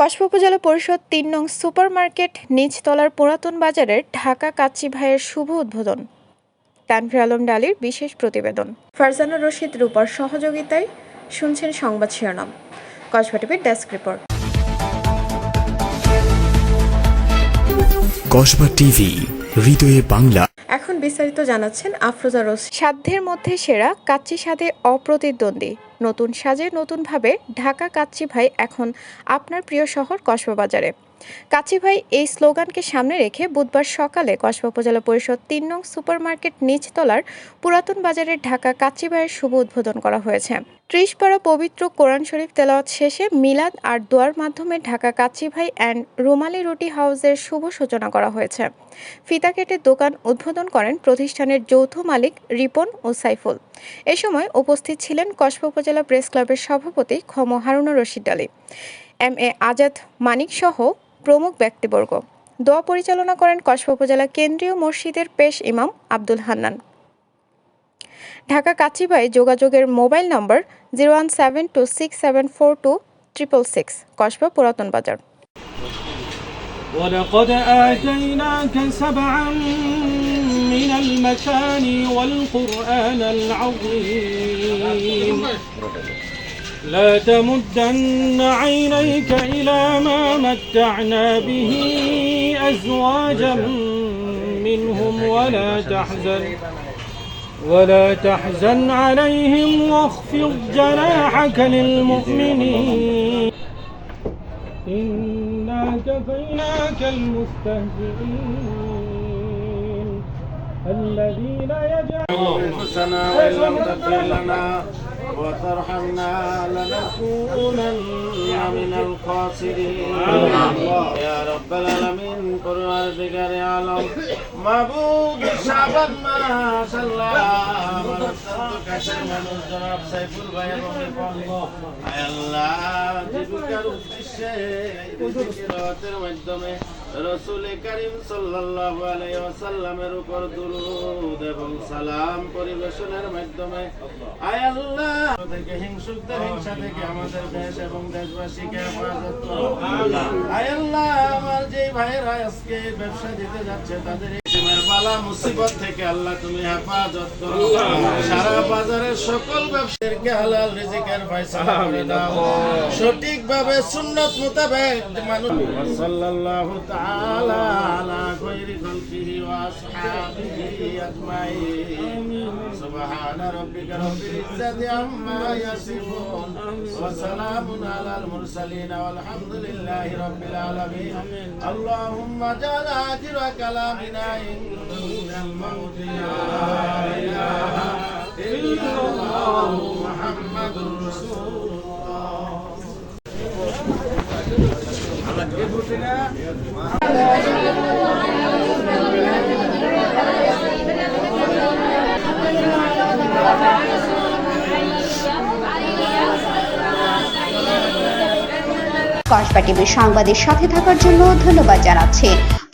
কসবা উপজেলা পরিষদ তিন নং সুপারমার্কেট নিচতলার পুরাতন বাজারের ঢাকা কাচ্চি ভাইয়ের শুভ উদ্বোধন। তানভীর আলম ডালির বিশেষ প্রতিবেদন। ফারজানা রশিদ রূপার সহযোগিতায় শুনছেন সংবাদ শিরোনাম। কসবা টিভির ডেস্ক রিপোর্ট। কসবা টিভি হৃদয়ে বাংলা। এখন বিস্তারিত জানাচ্ছেন আফরোজা রোজ সাধ্যের মধ্যে সেরা কাচ্চি স্বাদে অপ্রতিদ্বন্দ্বী। নতুন সাজে নতুনভাবে ঢাকা কাচ্চি ভাই এখন আপনার প্রিয় শহর কসবাবাজারে কাচ্চি ভাই, এই স্লোগানকে সামনে রেখে বুধবার সকালে কসবা উপজেলা পরিষদ তিন নং সুপারমার্কেট নিচতলার পুরাতন বাজারের ঢাকা কাচ্চি ভাইয়ের শুভ উদ্বোধন করা হয়েছে। ত্রিশ পাড়া পবিত্র কোরআন শরীফ তেলাওয়াত শেষে মিলাদ আর দোয়ার মাধ্যমে ঢাকা কাচ্চি ভাই অ্যান্ড রুমালি রুটি হাউসের শুভ সূচনা করা হয়েছে। ফিতা কেটে দোকান উদ্বোধন করেন প্রতিষ্ঠানের যৌথ মালিক রিপন ও সাইফুল। এ সময় উপস্থিত ছিলেন কসবা উপজেলা প্রেস ক্লাবের সভাপতি খম হারুনুর রশিদ আলী। এম এ আজাদ মানিক সহ প্রমুখ ব্যক্তিবর্গ দোয়া পরিচালনা করেন কসবা উপজেলা কেন্দ্রীয় মসজিদের পেশ ইমাম আব্দুল হান্নান ঢাকা কাচিবাই যোগাযোগের mobile number zero one seven two six seven four two triple six Kasba পুরাতন বাজার ولقد آتيناك سبعا من المثاني والقرآن العظيم لا تمدن عينيك إلى ما متعنا به أزواجا منهم ولا تحزن ولا تحزن عليهم واخفض جناحك للمؤمنين. إنا كفيناك المستهزئين الذين يجعلون أنفسنا وإن لم تغفر لنا وترحمنا لنكونن من الخاسرين يا رب العالمين পরওয়ারদিগার আলম মাহবুব শাবান মাশাআল্লাহ কাছের মানুষ জনাব সাইফুল ভাই জীবিকার উদ্দেশ্যে এই মাধ্যমে রসুল করিম সাল্লাল্লাহু উপর দুরূদ এবং সালাম পরিবেশনের মাধ্যমে আয় আল্লাহ থেকে হিংসা থেকে আমাদের দেশ এবং দেশবাসীকে হেফাজত করো আমার যে ভাইয়েরা আজকে ব্যবসা দিতে যাচ্ছে তাদের এই বালা মুসিবত থেকে আল্লাহ তুমি হেফাজত করো। সারা বাজারের সকল ব্যবসায়ীকে হালাল রিজিকের ফয়সালা করে দাও। সঠিকভাবে সুন্নত মোতাবেক মানুষ সাল্লাল্লাহু তাআলা আলা খায়রি খালকিহি ওয়া আসহাবিহি আজমাইন। সুবহান রাব্বিকা রাব্বিল ইজ্জাতি আম্মা ইয়াসিফুন। ওয়া সালামুন আলাল মুরসালিন ওয়ালহামদুলিল্লাহি রাব্বিল আলামিন। আল্লাহুম্মা জাল আখিরা কালামিনা কসবা টিভির সংবাদের সাথে থাকার জন্য ধন্যবাদ জানাচ্ছি।